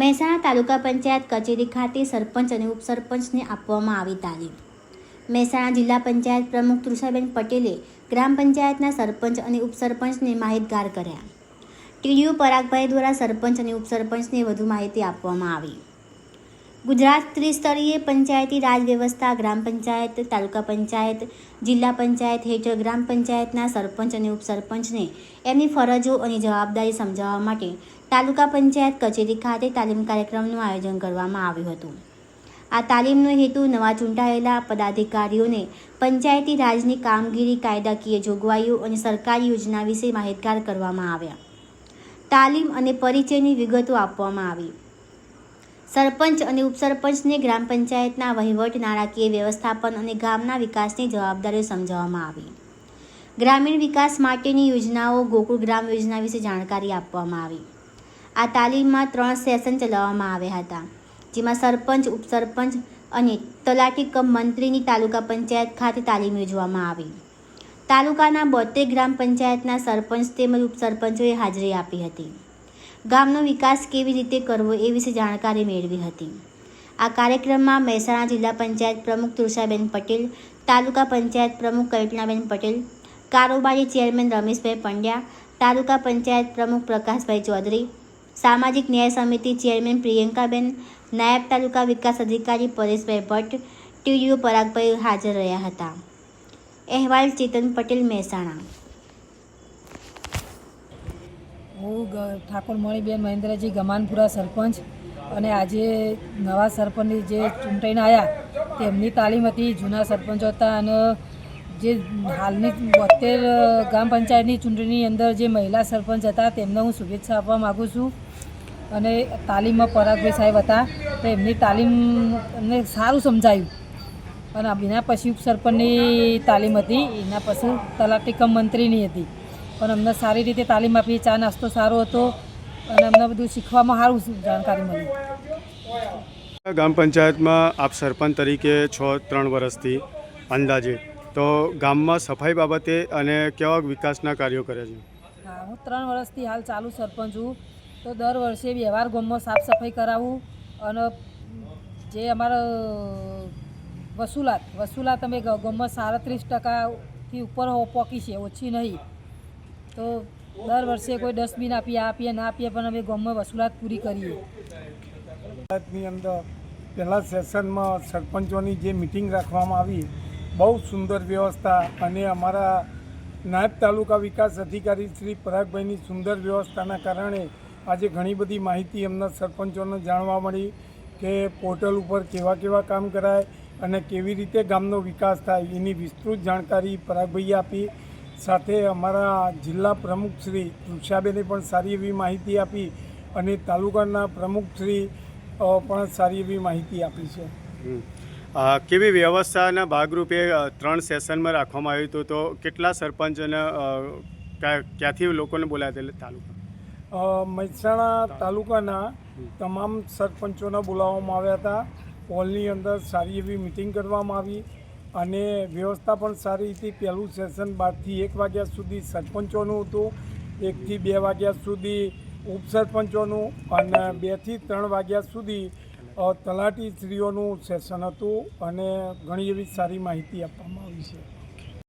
મહેસાણા તાલુકા પંચાયત કચેરી ખાતે સરપંચ અને ઉપસરપંચને આપવામાં આવી તાલીમ. મહેસાણા જિલ્લા પંચાયત પ્રમુખ તૃષાબેન પટેલે ગ્રામ પંચાયતના સરપંચ અને ઉપસરપંચને માહિતગાર કર્યા. ટીડીયુ પરાગભાઈ દ્વારા સરપંચ અને ઉપસરપંચને વધુ માહિતી આપવામાં આવી. ગુજરાત ત્રિસ્તરીય પંચાયતી રાજ વ્યવસ્થા, ગ્રામ પંચાયત, તાલુકા પંચાયત, જિલ્લા પંચાયત હેઠળ ગ્રામ પંચાયતના સરપંચ અને ઉપસરપંચને એમની ફરજો અને જવાબદારી સમજાવવા માટે તાલુકા પંચાયત કચેરી ખાતે તાલીમ કાર્યક્રમનું આયોજન કરવામાં આવ્યું હતું. આ તાલીમનો હેતુ નવા ચૂંટાયેલા પદાધિકારીઓને પંચાયતી રાજની કામગીરી, કાયદાકીય જોગવાઈઓ અને સરકારી યોજના વિશે માહિતગાર કરવામાં આવ્યા. તાલીમ અને પરિચયની વિગતો આપવામાં આવી. સરપંચ અને ઉપસરપંચને ગ્રામ પંચાયતના વહીવટ, નાણાકીય વ્યવસ્થાપન અને ગામના વિકાસની જવાબદારીઓ સમજાવવામાં આવી. ગ્રામીણ વિકાસ માટેની યોજનાઓ ગોકુળ ગ્રામ યોજના વિશે જાણકારી આપવામાં આવી. આ તાલીમમાં ત્રણ સેશન ચલાવવામાં આવ્યા હતા, જેમાં સરપંચ, ઉપસરપંચ અને તલાટી કમ મંત્રીની તાલુકા પંચાયત ખાતે તાલીમ યોજવામાં આવી. તાલુકાના બોતેર ગ્રામ પંચાયતના સરપંચ તેમજ ઉપસરપંચોએ હાજરી આપી હતી. ગામનો વિકાસ કેવી રીતે કરવો એ વિશે જાણકારી મેળવી હતી. આ કાર્યક્રમમાં મહેસાણા જિલ્લા પંચાયત પ્રમુખ તુષાબેન પટેલ, તાલુકા પંચાયત પ્રમુખ કલ્પનાબેન પટેલ, કારોબારી ચેરમેન રમેશભાઈ પંડ્યા, તાલુકા પંચાયત પ્રમુખ પ્રકાશભાઈ ચૌધરી, સામાજિક ન્યાય સમિતિ ચેરમેન પ્રિયંકાબેન, નાયબ તાલુકા વિકાસ અધિકારી પરેશભાઈ ભટ્ટ, ટીડીઓ પરાગભાઈ હાજર રહ્યા હતા. અહેવાલ ચેતન પટેલ, મહેસાણા. હું ઠાકોર મણીબેન મહેન્દ્રજી ગમાનપુરા સરપંચ અને આજે નવા સરપંચની જે ચૂંટાઈને આવ્યા તેમની તાલીમ હતી, જૂના સરપંચો હતા અને જે હાલની બોતેર ગ્રામ પંચાયતની ચૂંટણીની અંદર જે મહિલા સરપંચ હતા, તેમને હું શુભેચ્છા આપવા માગું છું. અને તાલીમમાં પરાગભાઈ સાહેબ હતા, તો એમની તાલીમ અમને સારું સમજાયું. અને એના પછી ઉપસરપંચની તાલીમ હતી, એના પછી તલાટી કમ મંત્રીની હતી. પણ અમને સારી રીતે તાલીમ આપી ચા નાસ્તો સારો હતો અને અમને બધું શીખવામાં સારું જાણકારી મળી. ગ્રામ પંચાયતમાં આપ સરપંચ તરીકે છ ત્રણ વર્ષથી અંદાજે. તો ગામમાં સફાઈ બાબતે અને કેવા વિકાસના કાર્યો કરે છે? હા હું ત્રણ વર્ષથી હાલ ચાલુ સરપંચ છું. તો દર વર્ષે વ્યવહાર ગામમાં સાફ સફાઈ કરાવું અને જે અમારા વસૂલાત વસૂલાત અમે ગામમાં સાડત્રીસ ટકાથી ઉપર પહોંચી છે ઓછી નહીં. તો દર વર્ષે કોઈ ડસ્ટબિન આપીએ આપીએ ના આપીએ, પણ અમે ગામમાં વસૂલાત પૂરી કરીએ. પંચાયતની અંદર પહેલાં સેશનમાં સરપંચોની જે મિટિંગ રાખવામાં આવી, બહુ સુંદર વ્યવસ્થા અને અમારા નાયબ તાલુકા વિકાસ અધિકારી શ્રી પરાગભાઈની સુંદર વ્યવસ્થાના કારણે આજે ઘણી બધી માહિતી એમના સરપંચોને જાણવા મળી કે પોર્ટલ ઉપર કેવા કેવા કામ કરાય અને કેવી રીતે ગામનો વિકાસ થાય એની વિસ્તૃત જાણકારી પરાગભાઈએ આપી. સાથે અમારા જિલ્લા પ્રમુખ શ્રી તૃષાબેને પણ સારી એવી માહિતી આપી અને તાલુકાના પ્રમુખશ્રી શ્રી પણ સારી એવી માહિતી આપી છે. કેવી વ્યવસ્થાના ભાગરૂપે ત્રણ સેશનમાં રાખવામાં આવ્યું હતું તો કેટલા સરપંચ અને ક્યાંથી લોકોને બોલાવ્યા તાલુકા? મહેસાણા તાલુકાના તમામ સરપંચોને બોલાવવામાં આવ્યા હતા. હોલની અંદર સારી એવી મિટિંગ કરવામાં આવી. અને વ્યવસ્થા પણ સારી હતી. પહેલું સેશન બારથી એક વાગ્યા સુધી સરપંચોનું હતું. એકથી બે વાગ્યા સુધી ઉપસરપંચોનું અને બેથી ત્રણ વાગ્યા સુધી તલાટી તલાટીશ્રીઓનું સેશન હતું અને ઘણી એવી સારી માહિતી આપવામાં આવી છે.